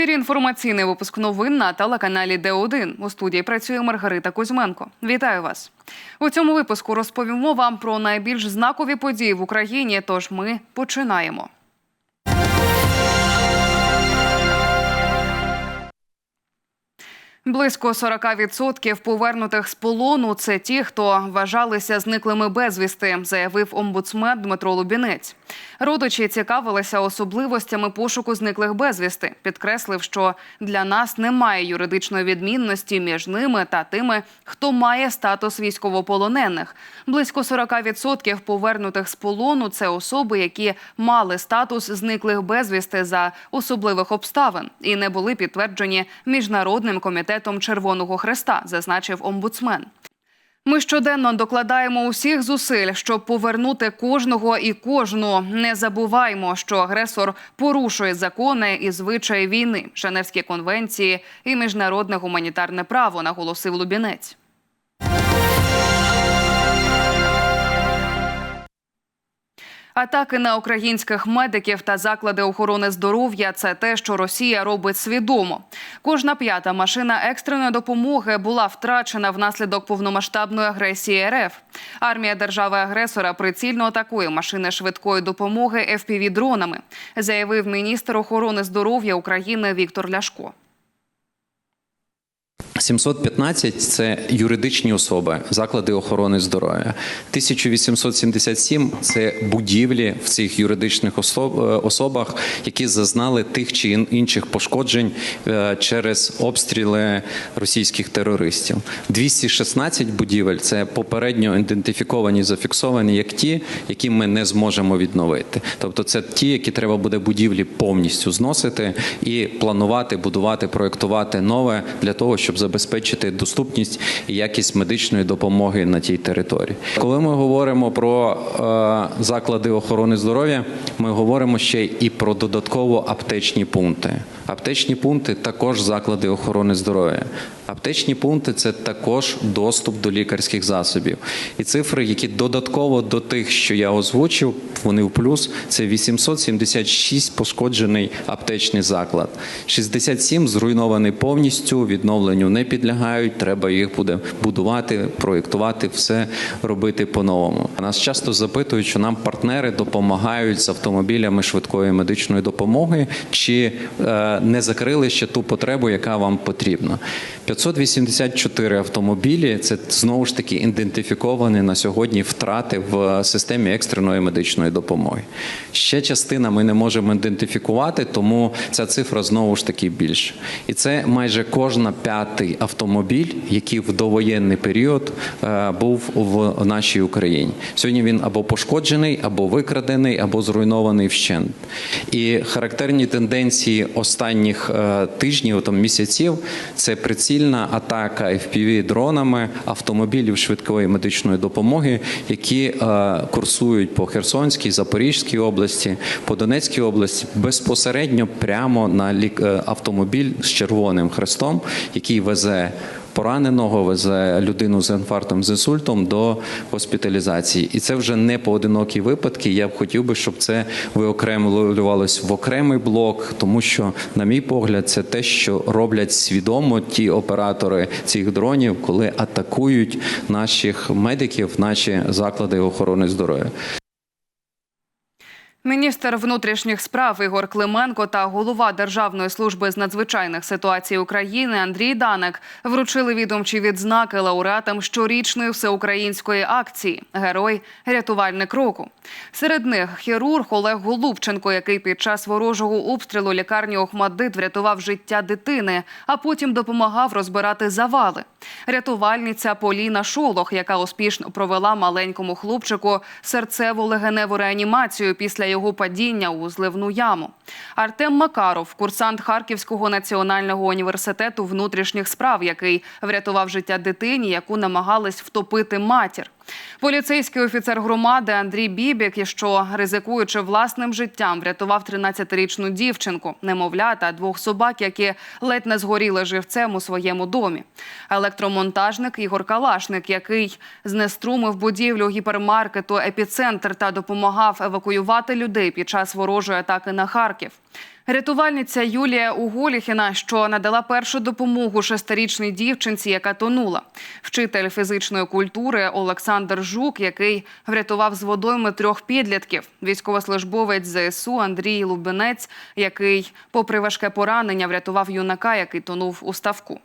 ефірі інформаційний випуск новин на телеканалі Д1. У студії працює Маргарита Кузьменко. Вітаю вас. У цьому випуску розповімо вам про найбільш знакові події в Україні. Тож ми починаємо. Близько 40% повернутих з полону це ті, хто вважалися зниклими безвісти, заявив омбудсмен Дмитро Лубінець. Родичі цікавилися особливостями пошуку зниклих безвісти. Підкреслив, що для нас немає юридичної відмінності між ними та тими, хто має статус військовополонених. Близько 40% повернутих з полону це особи, які мали статус зниклих безвісти за особливих обставин і не були підтверджені міжнародним комітетом Червоного Хреста, зазначив омбудсмен. Ми щоденно докладаємо усіх зусиль, щоб повернути кожного і кожну. Не забуваймо, що агресор порушує закони і звичаї війни, Женевські конвенції і міжнародне гуманітарне право, наголосив Лубінець. Атаки на українських медиків та заклади охорони здоров'я це те, що Росія робить свідомо. Кожна п'ята машина екстреної допомоги була втрачена внаслідок повномасштабної агресії РФ. Армія держави-агресора прицільно атакує машини швидкої допомоги fpv дронами, заявив міністр охорони здоров'я України Віктор Ляшко. 715 – це юридичні особи, заклади охорони здоров'я. 1877 – це будівлі в цих юридичних е, особах, які зазнали тих чи інших пошкоджень е, через обстріли російських терористів. 216 будівель – це попередньо ідентифіковані, зафіксовані як ті, які ми не зможемо відновити. Тобто, це ті, які треба буде будівлі повністю зносити і планувати, будувати, проектувати нове для того, щоб забезпечити доступність і якість медичної допомоги на тій території. Коли ми говоримо про е, заклади охорони здоров'я, ми говоримо ще і про додатково аптечні пункти. Аптечні пункти також заклади охорони здоров'я. Аптечні пункти це також доступ до лікарських засобів. І цифри, які додатково до тих, що я озвучив, вони в плюс. Це 876 пошкоджений аптечний заклад, 67 зруйнований повністю, відновленню не підлягають. Треба їх буде будувати, проєктувати, все робити по-новому. Нас часто запитують, що нам партнери допомагають з автомобілями швидкої медичної допомоги, чи е, не закрили ще ту потребу, яка вам потрібна. 584 автомобілі це знову ж таки ідентифіковані на сьогодні втрати в системі екстреної медичної допомоги. Ще частина ми не можемо ідентифікувати, тому ця цифра знову ж таки більша. І це майже кожна п'ятий автомобіль, який в довоєнний період е, був в нашій Україні. Сьогодні він або пошкоджений, або викрадений, або зруйнований вщент. І характерні тенденції останніх е, тижнів, там місяців, це прицільна атака fpv дронами автомобілів швидкої медичної допомоги, які е, курсують по Херсонській, Запорізькій області, по Донецькій області безпосередньо прямо на е, автомобіль з червоним хрестом, який везе. Пораненого везе людину з інфарктом з інсультом до госпіталізації, і це вже не поодинокі випадки. Я б хотів би, щоб це виокремлювалось в окремий блок, тому що, на мій погляд, це те, що роблять свідомо ті оператори цих дронів, коли атакують наших медиків, наші заклади охорони здоров'я. Міністр внутрішніх справ Ігор Клименко та голова Державної служби з надзвичайних ситуацій України Андрій Данек вручили відомчі відзнаки лауреатам щорічної всеукраїнської акції Герой рятувальник року. Серед них хірург Олег Голубченко, який під час ворожого обстрілу лікарні Охмадит врятував життя дитини, а потім допомагав розбирати завали. Рятувальниця Поліна Шолох, яка успішно провела маленькому хлопчику серцеву легеневу реанімацію після його падіння у зливну яму. Артем Макаров, курсант Харківського національного університету внутрішніх справ, який врятував життя дитині, яку намагались втопити матір. Поліцейський офіцер громади Андрій Бібік, що ризикуючи власним життям, врятував 13-річну дівчинку, немовля та двох собак, які ледь не згоріли живцем у своєму домі. Електромонтажник Ігор Калашник, який знеструмив будівлю гіпермаркету епіцентр та допомагав евакуювати людей під час ворожої атаки на Харків. Рятувальниця Юлія Уголіхіна, що надала першу допомогу шестирічній дівчинці, яка тонула. Вчитель фізичної культури Олександр Жук, який врятував з водойми трьох підлітків. Військовослужбовець ЗСУ Андрій Лубенець, який, попри важке поранення, врятував юнака, який тонув у ставку.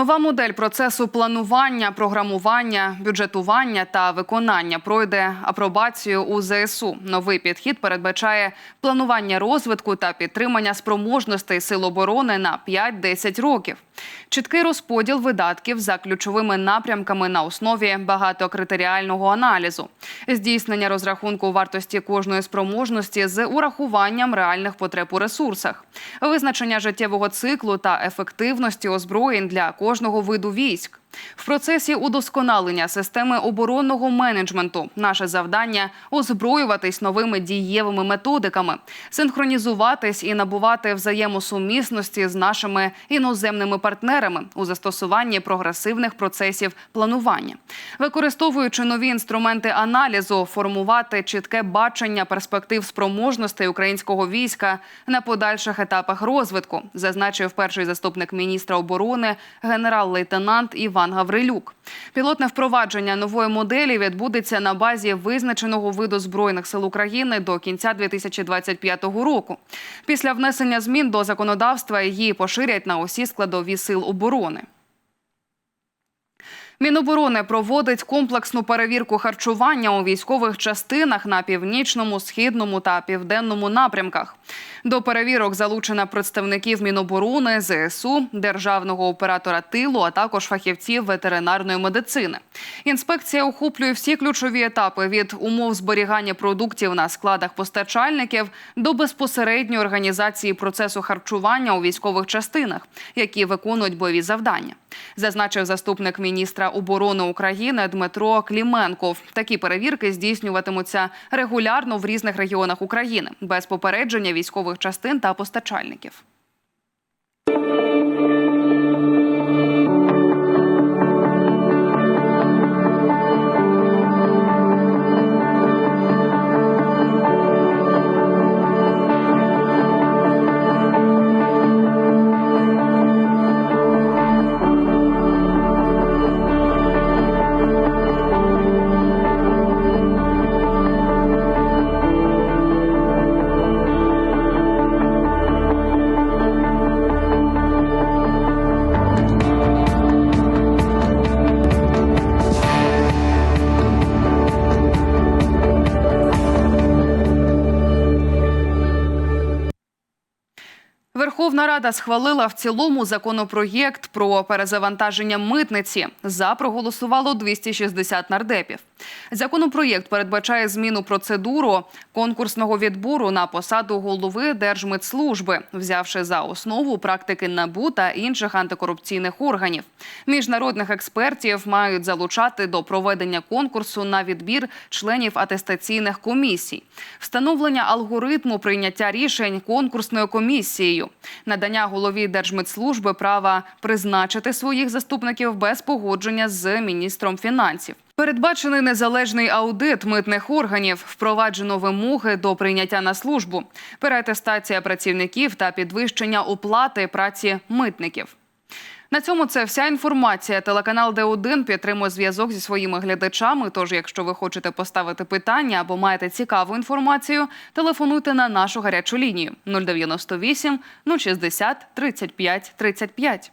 Нова модель процесу планування, програмування, бюджетування та виконання пройде апробацію у ЗСУ. Новий підхід передбачає планування розвитку та підтримання спроможностей сил оборони на 5-10 років. Чіткий розподіл видатків за ключовими напрямками на основі багатокритеріального аналізу, здійснення розрахунку вартості кожної спроможності з урахуванням реальних потреб у ресурсах, визначення життєвого циклу та ефективності озброєнь для кожного виду військ. В процесі удосконалення системи оборонного менеджменту наше завдання озброюватись новими дієвими методиками, синхронізуватись і набувати взаємосумісності з нашими іноземними партнерами у застосуванні прогресивних процесів планування, використовуючи нові інструменти аналізу, формувати чітке бачення перспектив спроможностей українського війська на подальших етапах розвитку, зазначив перший заступник міністра оборони генерал-лейтенант Іван. Іван Гаврилюк. Пілотне впровадження нової моделі відбудеться на базі визначеного виду збройних сил України до кінця 2025 року. Після внесення змін до законодавства її поширять на усі складові сил оборони. Міноборони проводить комплексну перевірку харчування у військових частинах на північному, східному та південному напрямках. До перевірок залучено представників Міноборони, ЗСУ, державного оператора тилу, а також фахівців ветеринарної медицини. Інспекція охоплює всі ключові етапи від умов зберігання продуктів на складах постачальників до безпосередньої організації процесу харчування у військових частинах, які виконують бойові завдання, зазначив заступник міністра оборони України Дмитро Кліменков. Такі перевірки здійснюватимуться регулярно в різних регіонах України без попередження військових частин та постачальників. Верховна Рада схвалила в цілому законопроєкт про перезавантаження митниці. За проголосувало 260 нардепів. Законопроєкт передбачає зміну процедуру конкурсного відбору на посаду голови Держмитслужби, взявши за основу практики НАБУ та інших антикорупційних органів. Міжнародних експертів мають залучати до проведення конкурсу на відбір членів атестаційних комісій, встановлення алгоритму прийняття рішень конкурсною комісією, надання голові Держмитслужби права призначити своїх заступників без погодження з міністром фінансів. Передбачений незалежний аудит митних органів, впроваджено вимоги до прийняття на службу, переатестація працівників та підвищення оплати праці митників. На цьому це вся інформація. Телеканал Д1 підтримує зв'язок зі своїми глядачами. Тож, якщо ви хочете поставити питання або маєте цікаву інформацію, телефонуйте на нашу гарячу лінію 098 060 35 35.